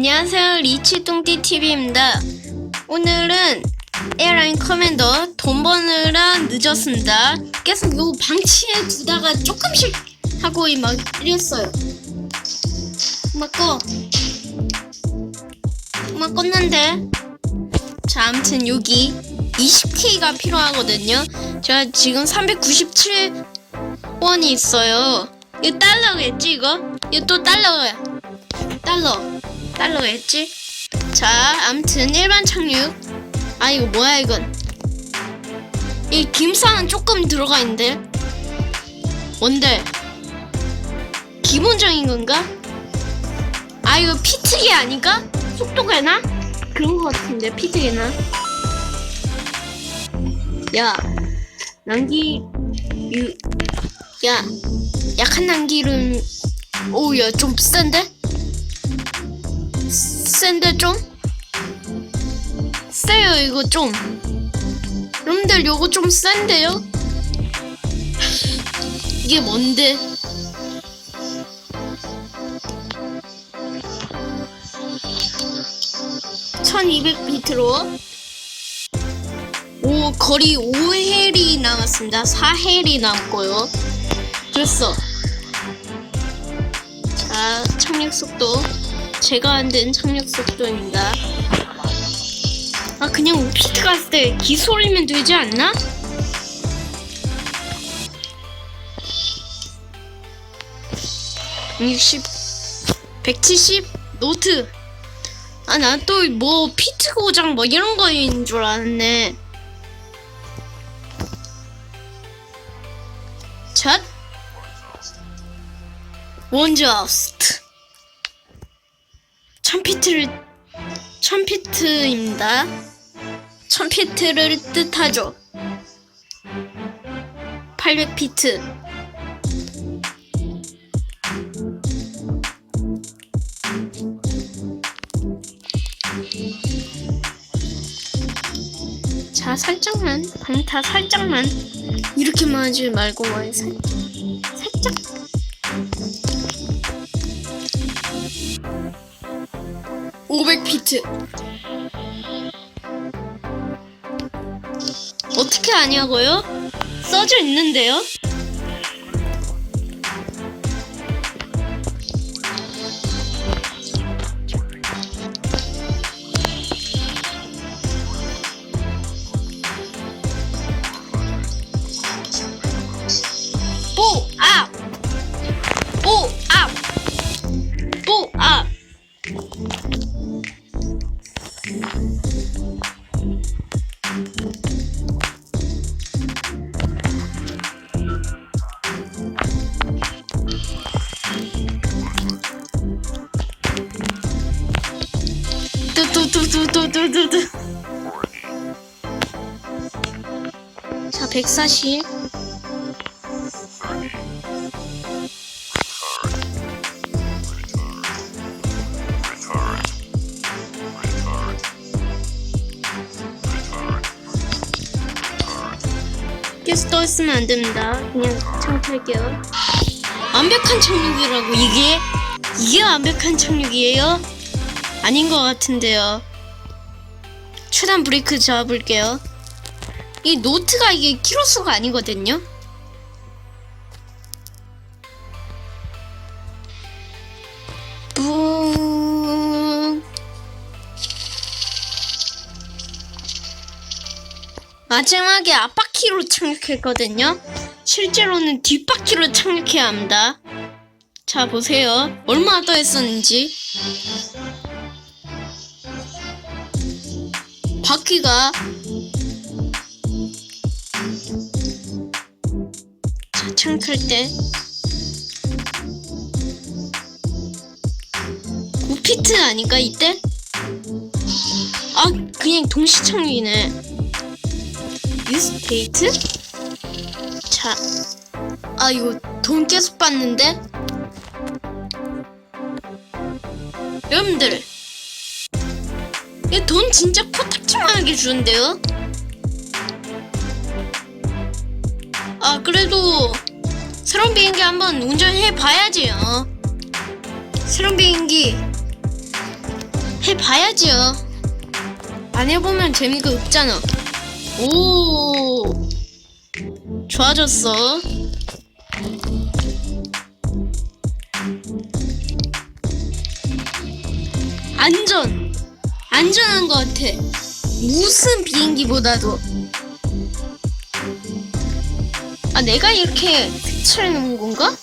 안녕하세요 리치뚱띠 TV입니다. 오늘은 에어라인 커맨더 돈 버느라 늦었습니다. 계속 요 방치해 두다가 조금씩 하고 막 이랬어요. 막 꺼. 막 껐는데 자 아무튼 여기 20K가 필요하거든요. 제가 지금 397원이 있어요. 이거 달러겠지 이거? 이거 또 달러야. 달러. 달러겠지? 자, 아무튼 일반 착륙. 아 이거 뭐야 이건? 이 김상은 조금 들어가 있는데. 뭔데? 기본적인 건가? 아 이거 피트기 아닌가? 속도계나? 그런 거 같은데 피트기나? 야, 난기 유, 야, 약한 난기는 오야 좀 센데? 센데 좀? 세요 이거 좀 여러분들 요거 좀 센데요? 이게 뭔데? (1200비트로) 오 거리 5헬이 남았습니다 4헬이 남고요 됐어 자 착륙 속도 제가 만든 착륙 속도입니다. 아 그냥 오피트 갔을 때 기소리면 되지 않나? (60) (170) 노트 아나또뭐 피트 고장 뭐 이런 거인 줄 알았네 잣 원저스트 천피트를 천피트입니다. 천피트를 뜻하죠. 800피트. 자 살짝만 방타 살짝만 이렇게만 하지 말고 뭐 살, 살짝 500피트. 어떻게 아냐고요? 써져 있는데요? 자 140. 떠 있으면 안 됩니다. 그냥 창탈게요. 완벽한 착륙이라고 이게 이게 완벽한 착륙이에요? 아닌 것 같은데요. 최단 브레이크 잡을게요. 이 노트가 이게 키로수가 아니거든요. 뿡. 마지막에 앞바퀴로 착륙했거든요. 실제로는 뒷바퀴로 착륙해야 합니다. 자, 보세요. 얼마나 떠 있었는지. 바퀴가 자, 착륙할 때 5피트 아닌가 이때? 아 그냥 동시 착륙이네 뉴스테이트? 자, 아 이거 돈 계속 받는데? 여러분들 이돈 진짜 코딱지만하게 주는데요? 아 그래도 새로운 비행기 한번 운전해 봐야지요. 새로운 비행기 해 봐야죠. 안 해보면 재미가 없잖아. 오, 좋아졌어. 안전, 안전한 것 같아. 무슨 비행기보다도. 아, 내가 이렇게 색칠해 놓은 건가?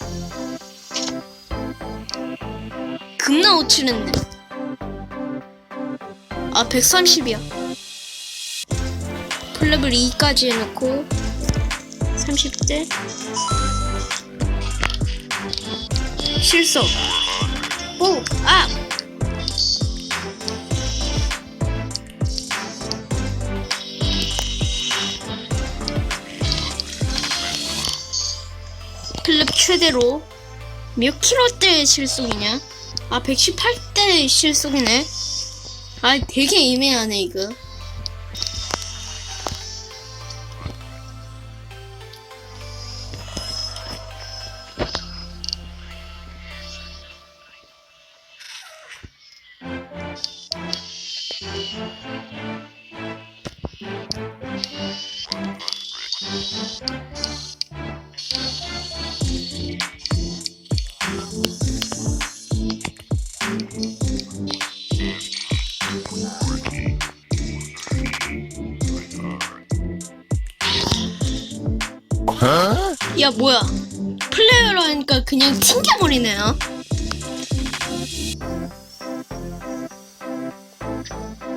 겁나 오치는데. 아, 130이야. 플랩을 2까지 해놓고 30대 실속 오! 아! 플랩 최대로 몇 킬로대 실속이냐? 아 118대 실속이네 아 되게 애매하네 이거 야 뭐야? 플레이어로 하니까 그냥 튕겨버리네요.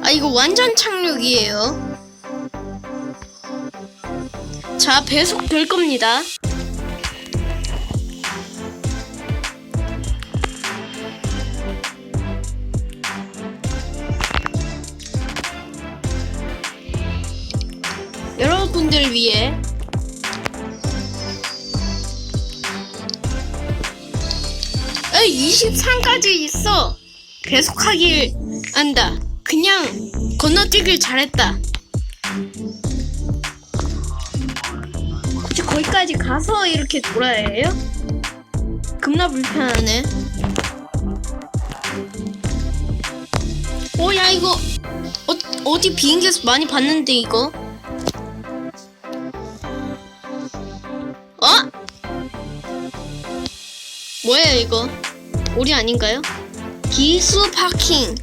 아 이거 완전 착륙이에요. 자 배속 될 겁니다. 여러분들 위해 23까지 있어 계속하길 안다 그냥 건너뛰길 잘했다 굳이 거기까지 가서 이렇게 돌아야 해요? 겁나 불편하네 오 야 이거 어, 어디 비행기에서 많이 봤는데 이거 어? 뭐야 이거? 오리 아닌가요? 기수 파킹.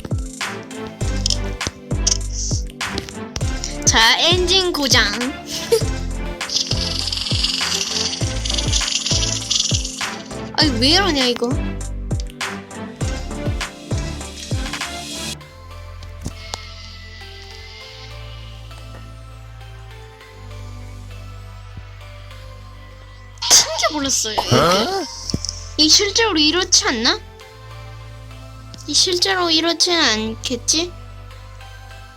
자, 엔진 고장. 아이 왜 이러냐 이거? 튕겨버렸어요. 이렇게. 이 실제로 이렇지 않나? 이 실제로 이렇지는 않겠지?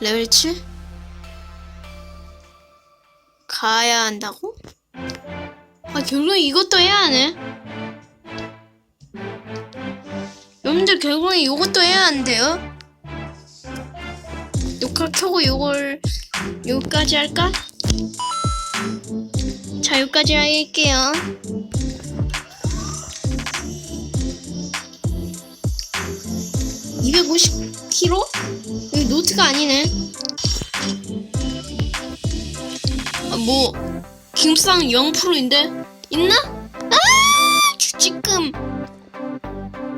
레벨 7? 가야 한다고? 아 결국 이것도 해야 하네 여러분들 결국엔 이것도 해야 한대요 녹화 켜고 요걸 여기까지 할까? 자 여기까지 할게요 250kg? 여기 노트가 아니네. 아, 뭐, 김상 0%인데? 있나? 아! 지금,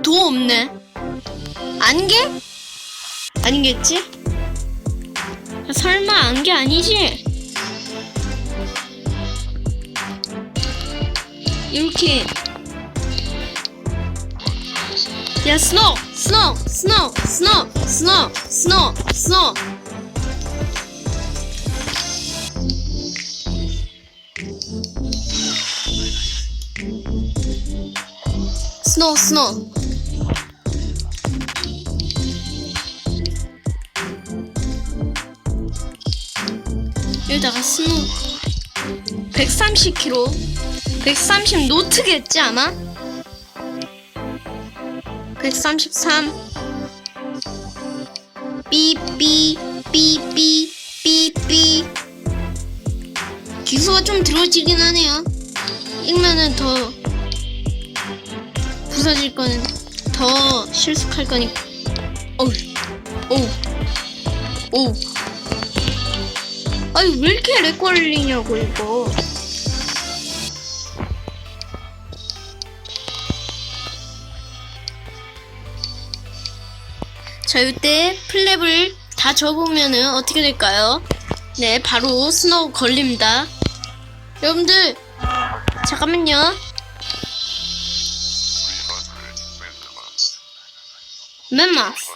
도 없네. 안개? 아니겠지? 아, 설마 안개 아니지? 이렇게 야 스노우 스노우 스노우 스노우 스노우 스노우 스노우. 스노우 스노우. 여기다가 스노우. 130kg 130 노트겠지 아마? 133 삐삐 삐삐 삐삐 기수가 좀 들어지긴 하네요 읽면은 더 부서질 거는 더 실속할 거니까 어우 오. 오. 아니 왜 이렇게 렉 걸리냐고 이거. 자 이때 플랩을 다 접으면은 어떻게 될까요? 네 바로 스노우 걸립니다. 여러분들 잠깐만요. 맨마스.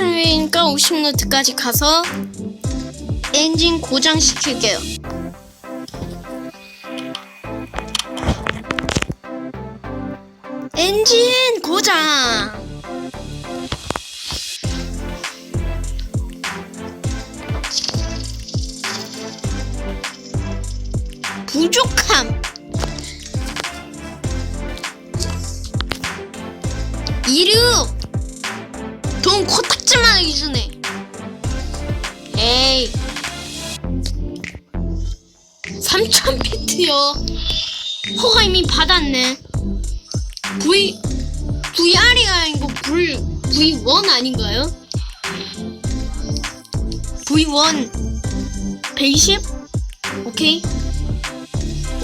10km니까 50노트까지 가서 엔진 고장시킬게요. 엔진 고장! 3000피트요! 허가 이미 받았네. V VR이 아니고 불 V1 아닌가요? V1 120? 오케이.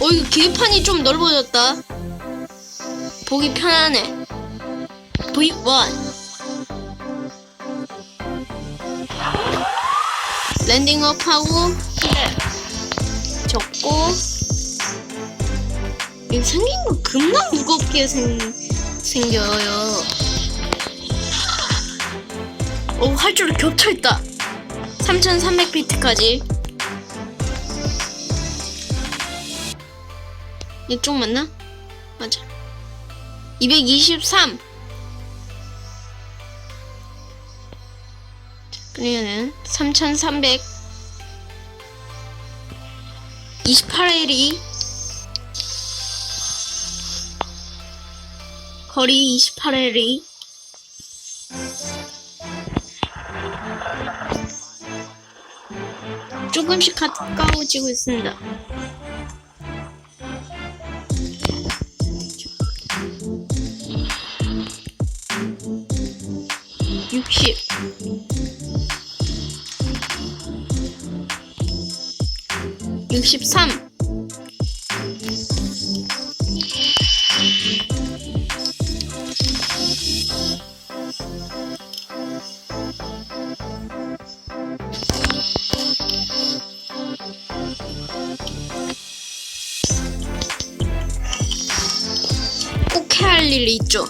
어 이거 계판이 좀 넓어졌다. 보기 편하네. V1 랜딩업 하고 적고 이 생긴 거 겁나 무겁게 생, 생겨요. 오, 활주로 겹쳐있다. 3300피트까지. 이쪽 맞나? 맞아. 223. 그러면은 3300. 28L이 거리 28L이 조금씩 가까워지고 있습니다. 육십 육십삼 꼭 해야 할 일이 있죠.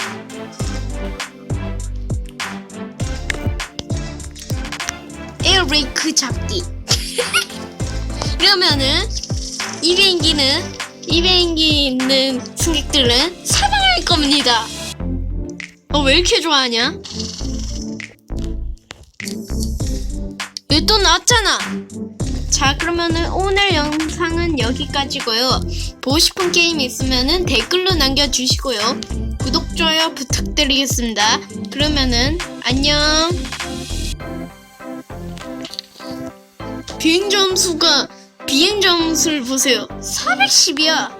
에어브레이크 잡기. 그러면은 이 비행기는 이 비행기 있는 승객들은 사망할 겁니다. 어 왜 이렇게 좋아하냐? 또 나왔잖아. 자 그러면은 오늘 영상은 여기까지고요. 보고 싶은 게임 있으면은 댓글로 남겨주시고요. 구독 좋아요 부탁드리겠습니다. 그러면은 안녕. 비행 점수가 비행 점수를 보세요. 410이야.